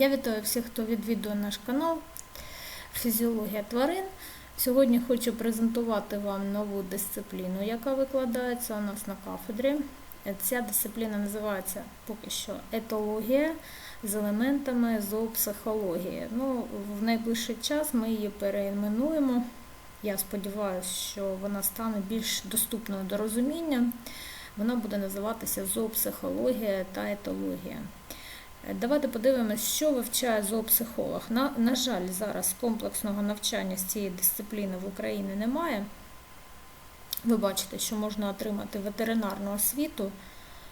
Я вітаю всіх, хто відвідує наш канал Фізіологія тварин. Сьогодні хочу презентувати вам нову дисципліну, яка викладається у нас на кафедрі. Ця дисципліна називається поки що етологія з елементами зоопсихології. Ну, в найближчий час ми її перейменуємо. Я сподіваюся, що вона стане більш доступною до розуміння. Вона буде називатися зоопсихологія та етологія. Давайте подивимось, що вивчає зоопсихолог. На, на жаль, зараз комплексного навчання з цієї дисципліни в Україні немає. Ви бачите, що можна отримати ветеринарну освіту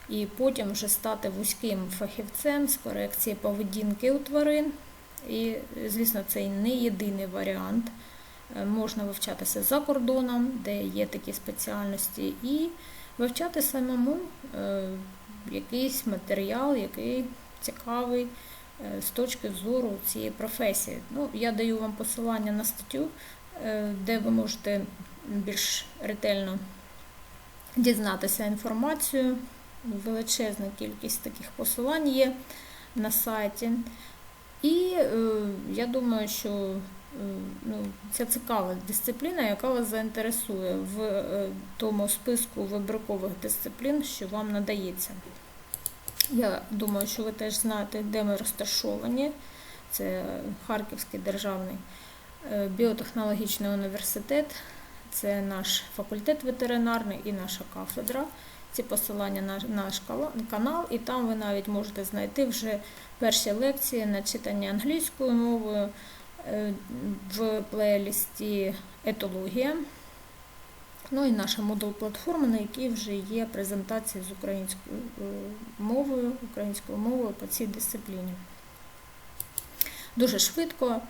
і потім вже стати вузьким фахівцем з корекції поведінки у тварин. І, звісно, це не єдиний варіант. Можна вивчатися за кордоном, де є такі спеціальності, і вивчати самому е, якийсь матеріал, який цікавий з точки зору цієї професії. Ну, Я даю вам посилання на статтю, де ви можете більш ретельно дізнатися інформацію. Величезна кількість таких посилань є на сайті. І е, я думаю, що е, ну, це цікава дисципліна, яка вас заінтересує в е, тому списку вибіркових дисциплін, що вам надається. Я думаю, що ви теж знаєте, де ми розташовані. Це Харківський державний біотехнологічний університет, це наш факультет ветеринарний і наша кафедра. Ці посилання на наш канал, і там ви навіть можете знайти вже перші лекції на читання англійською мовою в плейлісті Етологія. Ну і наша модул платформа, на якій вже є презентації з українською мовою, українською мовою по цій дисципліні. Дуже швидко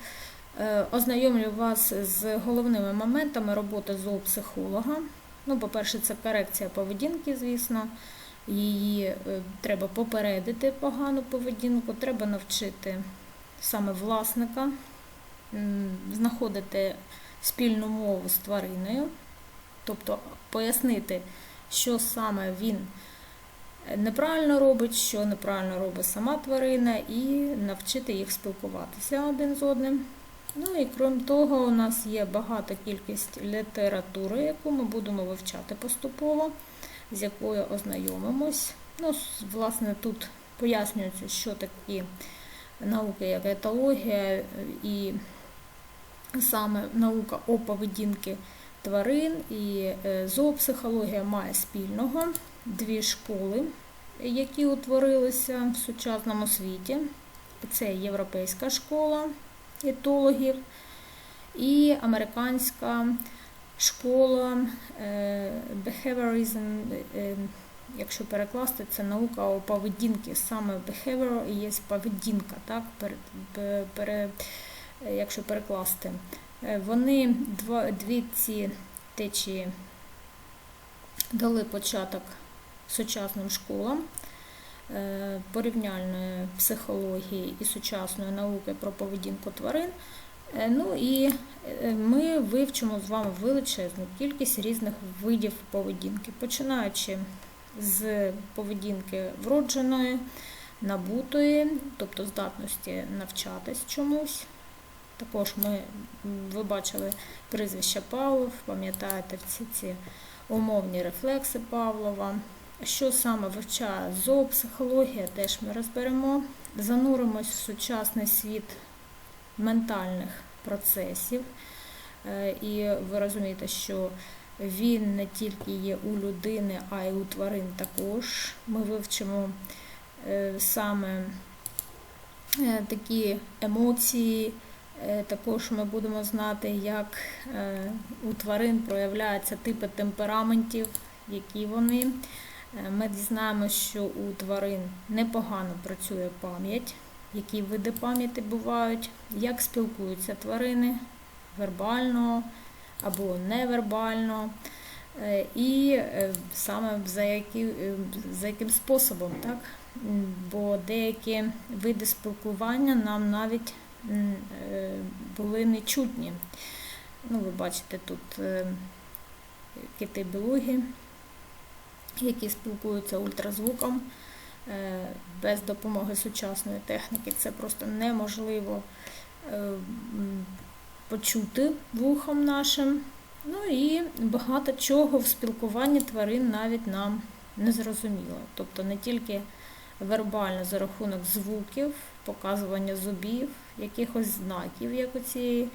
ознайомлю вас з головними моментами роботи зоопсихолога. Ну, По-перше, це корекція поведінки, звісно. Її треба попередити погану поведінку, треба навчити саме власника, знаходити спільну мову з твариною. Тобто пояснити, що саме він неправильно робить, що неправильно робить сама тварина, і навчити їх спілкуватися один з одним. Ну і крім того, у нас є багата кількість літератури, яку ми будемо вивчати поступово, з якою ознайомимось. Ну, Власне, тут пояснюється, що такі науки, як етологія і саме наука о поведінки тварин і зоопсихологія має спільного дві школи, які утворилися в сучасному світі. Це Європейська школа етологів і американська школа behaviorism, якщо перекласти, це наука о поведінці, саме behavior є поведінка, так, якщо перекласти. Вони дві ці течії дали початок сучасним школам порівняльної психології і сучасної науки про поведінку тварин. Ну і ми вивчимо з вами величезну кількість різних видів поведінки, починаючи з поведінки вродженої, набутої, тобто здатності навчатись чомусь. Також ми, ви бачили прізвище Павлов, пам'ятаєте всі ці умовні рефлекси Павлова. Що саме вивчає зоопсихологія, теж ми розберемо. Зануримось в сучасний світ ментальних процесів. І ви розумієте, що він не тільки є у людини, а й у тварин також. Ми вивчимо саме такі емоції. Також ми будемо знати, як у тварин проявляються типи темпераментів, які вони. Ми дізнаємося, що у тварин непогано працює пам'ять, які види пам'яті бувають, як спілкуються тварини вербально або невербально, і саме за яким, за яким способом. так? Бо деякі види спілкування нам навіть були нечутні. Ну, Ви бачите тут кити білуги, які спілкуються ультразвуком. е, без допомоги сучасної техніки це просто неможливо е, почути вухом нашим. Ну і багато чого в спілкуванні тварин навіть нам не зрозуміло. Тобто не тільки вербально за рахунок звуків, показування зубів, якихось знаків, як у цієї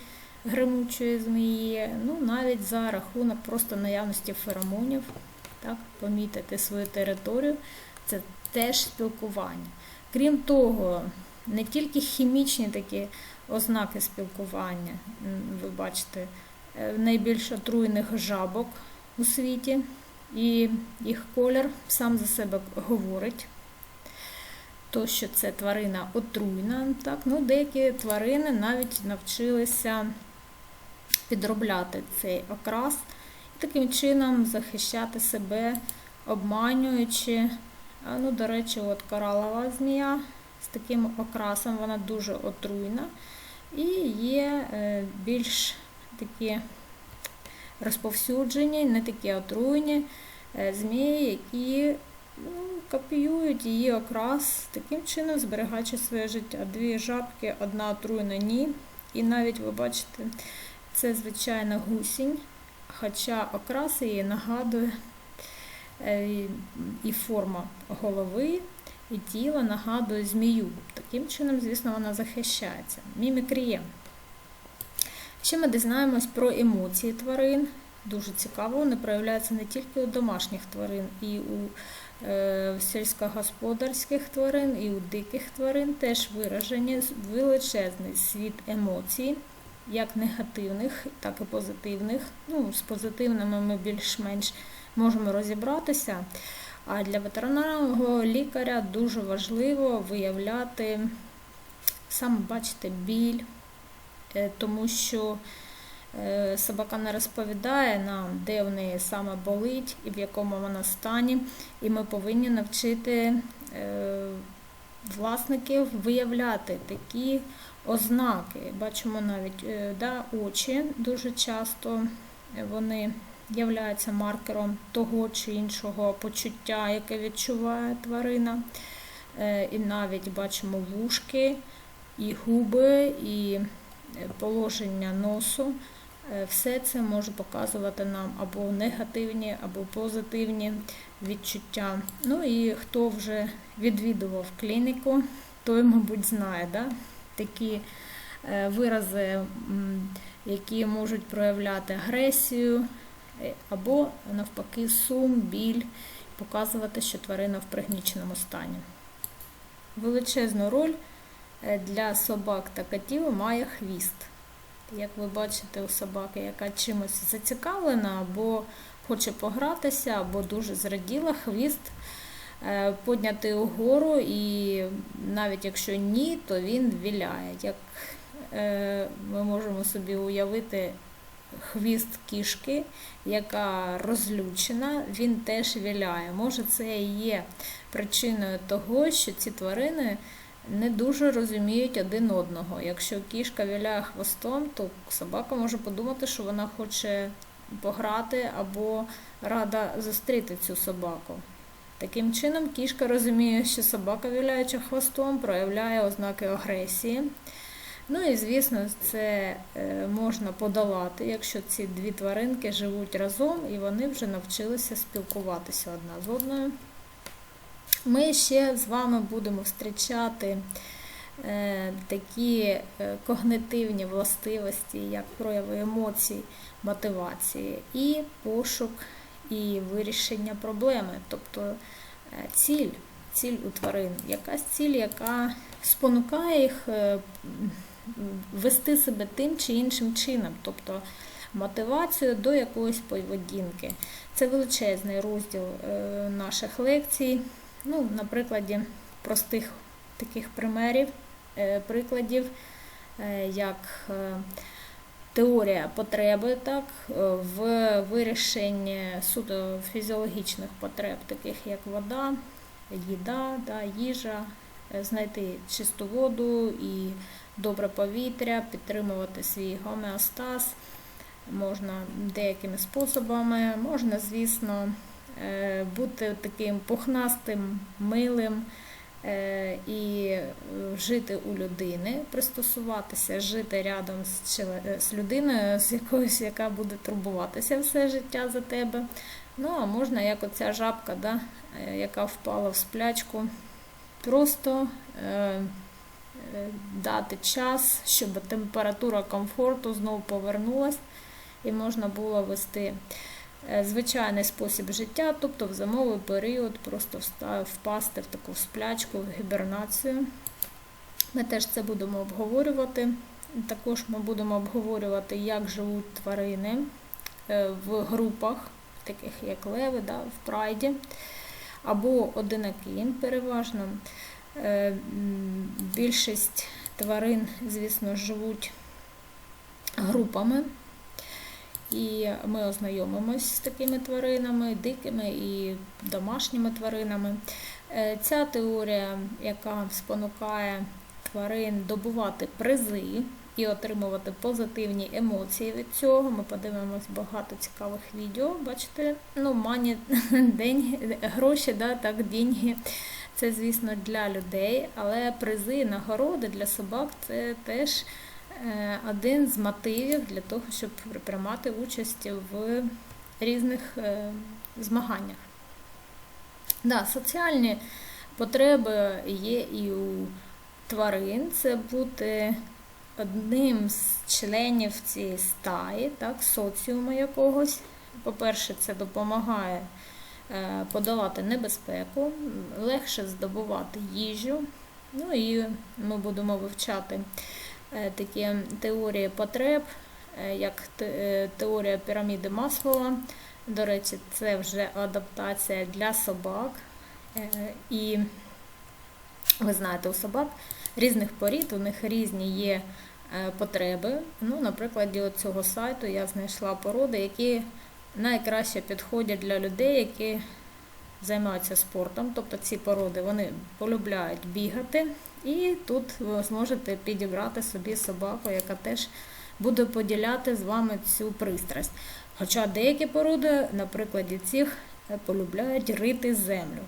гримучої змії, ну навіть за рахунок просто наявності феромонів, так, помітити свою територію, це теж спілкування. Крім того, не тільки хімічні такі ознаки спілкування, ви бачите, е, найбільш отруйних жабок у світі, і їх колір сам за себе говорить. То, що це тварина отруйна, так, ну, деякі тварини навіть навчилися підробляти цей окрас і таким чином захищати себе, обманюючи. Ну, до речі, от коралова змія з таким окрасом, вона дуже отруйна. І є е, більш такі розповсюджені, не такі отруйні е, змії, які ну, копіюють її окрас, таким чином зберігаючи своє життя. Дві жабки, одна отруйна, ні. І навіть ви бачите, це звичайна гусінь, хоча окрас її нагадує е, і форма голови, і тіла нагадує змію. Таким чином, звісно, вона захищається. Мімікрієм. Ще ми дізнаємось про емоції тварин. Дуже цікаво, вони проявляються не тільки у домашніх тварин, і у сільськогосподарських тварин, і у диких тварин теж виражені величезний світ емоцій, як негативних, так і позитивних. Ну, З позитивними ми більш-менш можемо розібратися. А для ветеринарного лікаря дуже важливо виявляти, саме бачите, біль, е, тому що е, собака не розповідає нам, де в неї саме болить і в якому вона стані. І ми повинні навчити е, власників виявляти такі ознаки. Бачимо навіть да, очі дуже часто вони являються маркером того чи іншого почуття, яке відчуває тварина. І навіть бачимо вушки, і губи, і положення носу. Все це може показувати нам або негативні, або позитивні відчуття. Ну і хто вже відвідував клініку, той, мабуть, знає да? такі вирази, які можуть проявляти агресію, або навпаки сум, біль, показувати, що тварина в пригніченому стані. Величезну роль для собак та котів має хвіст. Як ви бачите, у собаки, яка чимось зацікавлена, або хоче погратися, або дуже зраділа, хвіст поднятий угору, і навіть якщо ні, то він віляє. Як ми можемо собі уявити хвіст кішки, яка розлючена, він теж віляє. Може, це і є причиною того, що ці тварини не дуже розуміють один одного. Якщо кішка віляє хвостом, то собака може подумати, що вона хоче пограти або рада зустріти цю собаку. Таким чином, кішка розуміє, що собака, віляючи хвостом, проявляє ознаки агресії. Ну і, звісно, це можна подолати, якщо ці дві тваринки живуть разом і вони вже навчилися спілкуватися одна з одною. Ми ще з вами будемо зустрічати такі когнитивні властивості, як прояви емоцій, мотивації, і пошук, і вирішення проблеми, тобто ціль, ціль у тварин, якась ціль, яка спонукає їх вести себе тим чи іншим чином, тобто мотивацію до якоїсь поведінки. Це величезний розділ наших лекцій. Ну, На прикладі простих таких примерів, прикладів, як теорія потреби так, в вирішенні суто фізіологічних потреб, таких як вода, їда, да, їжа, знайти чисту воду і добре повітря, підтримувати свій гомеостаз. Можна деякими способами, можна, звісно, бути таким пухнастим, милим, е, і е, жити у людини, пристосуватися, жити рядом з, людиною, з якоюсь, яка буде турбуватися все життя за тебе. Ну, а можна, як оця жабка, да, е, яка впала в сплячку, просто е, е, дати час, щоб температура комфорту знову повернулась і можна було вести е, звичайний спосіб життя, тобто в зимовий період просто впасти в таку сплячку, в гібернацію. Ми теж це будемо обговорювати. Також ми будемо обговорювати, як живуть тварини е, в групах, таких як леви, да, в прайді, або одинаки переважно. Е, Більшість тварин, звісно, живуть групами. І ми ознайомимось з такими тваринами, дикими і домашніми тваринами. Е, Ця теорія, яка спонукає тварин добувати призи і отримувати позитивні емоції від цього. Ми подивимось багато цікавих відео. Бачите, ну, мані день, гроші, да, так, деньги. Це, звісно, для людей, але призи, нагороди для собак це теж один з мотивів для того, щоб приймати участь в різних е, змаганнях. Да, соціальні потреби є і у тварин. Це бути одним з членів цієї стаї, так, соціуму якогось. По-перше, це допомагає е, подолати небезпеку, легше здобувати їжу. Ну і ми будемо вивчати е, такі теорії потреб, е, як е, теорія піраміди Маслова. До речі, це вже адаптація для собак. Е, І ви знаєте, у собак різних порід, у них різні є е, потреби. Ну, на прикладі цього сайту я знайшла породи, які найкраще підходять для людей, які займаються спортом. Тобто ці породи вони полюбляють бігати. І тут ви зможете підібрати собі собаку, яка теж буде поділяти з вами цю пристрасть. Хоча деякі породи, на прикладі цих, е, полюбляють рити землю.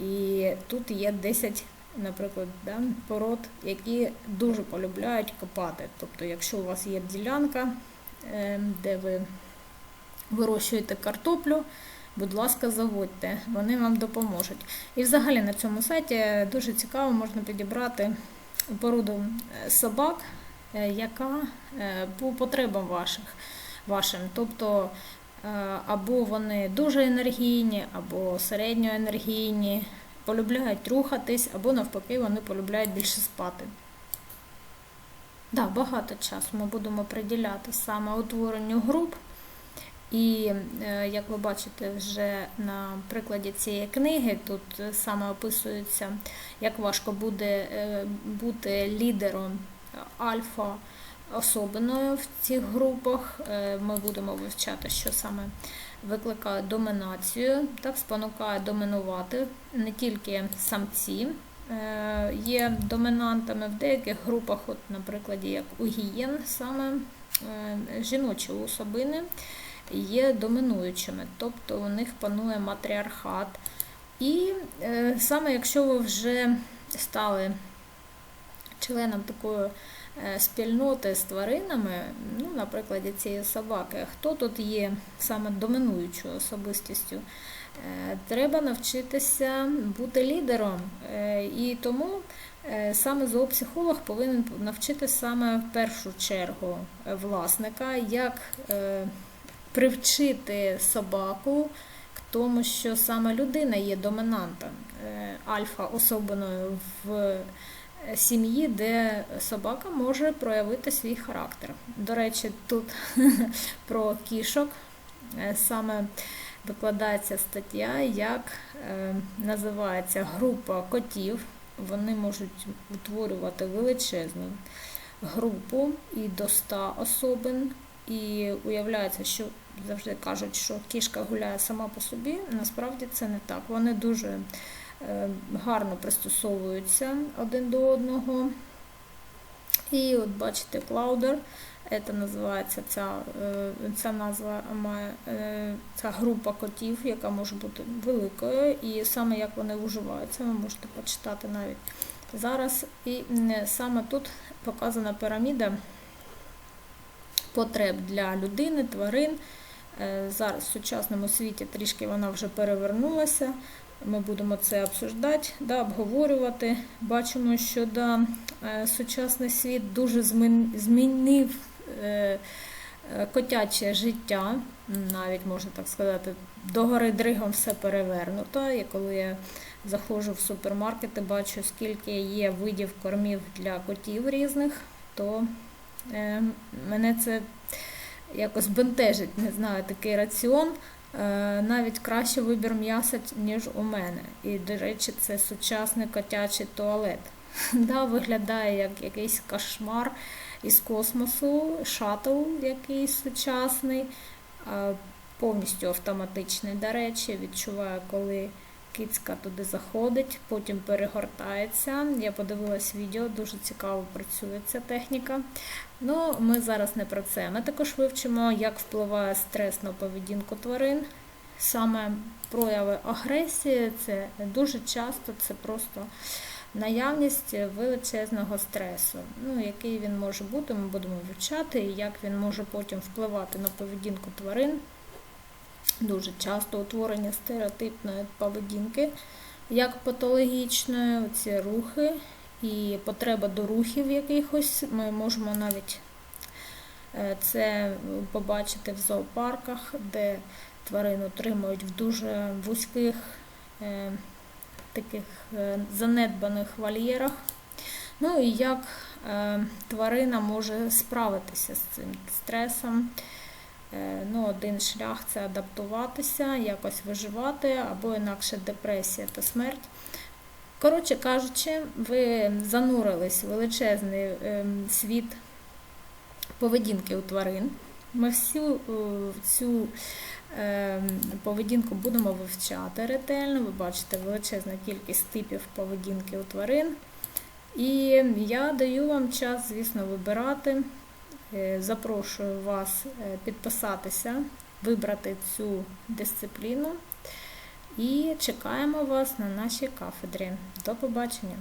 І тут є 10, наприклад, да, пород, які дуже полюбляють копати. Тобто, якщо у вас є ділянка, е, де ви вирощуєте картоплю, будь ласка, заводьте, вони вам допоможуть. І взагалі на цьому сайті дуже цікаво можна підібрати породу е, собак, е, яка е, по потребам ваших, вашим. Тобто або вони дуже енергійні, або середньоенергійні, полюбляють рухатись, або навпаки, вони полюбляють більше спати. Да, багато часу ми будемо приділяти саме утворенню груп. І е, як ви бачите, вже на прикладі цієї книги тут е, саме описується, як важко буде е, бути лідером альфа особиною в цих групах. Е, Ми будемо вивчати, що саме викликає домінацію, так спонукає домінувати не тільки самці. е, Є домінантами в деяких групах, от, наприклад, як у гієн, саме е, жіночі особини є домінуючими, тобто у них панує матріархат. І е, саме якщо ви вже стали членом такої е, спільноти з тваринами, ну, на прикладі цієї собаки, хто тут є саме домінуючою особистістю, е, треба навчитися бути лідером. І тому саме зоопсихолог повинен навчити саме в першу чергу власника, як привчити собаку к тому, що саме людина є домінантом, е, альфа особиною в е, сім'ї, де собака може проявити свій характер. До речі, тут про кішок е, саме викладається стаття, як називається група котів. Вони можуть утворювати величезну групу і до 100 особин. І уявляється, що завжди кажуть, що кішка гуляє сама по собі. Насправді це не так. Вони дуже е, гарно пристосовуються один до одного. І от бачите, Clouder, це називається ця, е, ця назва має е, ця група котів, яка може бути великою, і саме як вони вживаються, ви можете почитати навіть зараз. І саме тут показана піраміда потреб для людини, тварин. Е, Зараз в сучасному світі трішки вона вже перевернулася. Ми будемо це обсуждати, да, обговорювати. Бачимо, що да, е, сучасний світ дуже змінив е, котяче життя, навіть можна так сказати, догори дригом все перевернуто. І коли я заходжу в супермаркети, бачу, скільки є видів кормів для котів різних, то мене це якось бентежить, не знаю, такий раціон. Е, Навіть краще вибір м'яса, ніж у мене. І, до речі, це сучасний котячий туалет. Да, виглядає як якийсь кошмар із космосу, шаттл якийсь сучасний, е, повністю автоматичний, до речі, відчуваю, коли кицька туди заходить, потім перегортається. Я подивилась відео, дуже цікаво працює ця техніка. Ну, ми зараз не про це. Ми також вивчимо, як впливає стрес на поведінку тварин. Саме прояви агресії, це дуже часто це просто наявність величезного стресу. Ну, який він може бути, ми будемо вивчати, і як він може потім впливати на поведінку тварин. Дуже часто утворення стереотипної поведінки, як патологічної, ці рухи і потреба до рухів якихось. Ми можемо навіть е, це побачити в зоопарках, де тварин утримують в дуже вузьких е, таких е, занедбаних вольєрах. Ну і як тварина може справитися з цим стресом. Е, Ну, один шлях це адаптуватися, якось виживати, або інакше депресія та смерть. Коротше кажучи, ви занурились в величезний е, світ поведінки у тварин. Ми всю е, цю е, поведінку будемо вивчати ретельно. Ви бачите величезна кількість типів поведінки у тварин. І я даю вам час, звісно, вибирати. Е, Запрошую вас е, підписатися, вибрати цю дисципліну. І чекаємо вас на нашій кафедрі. До побачення!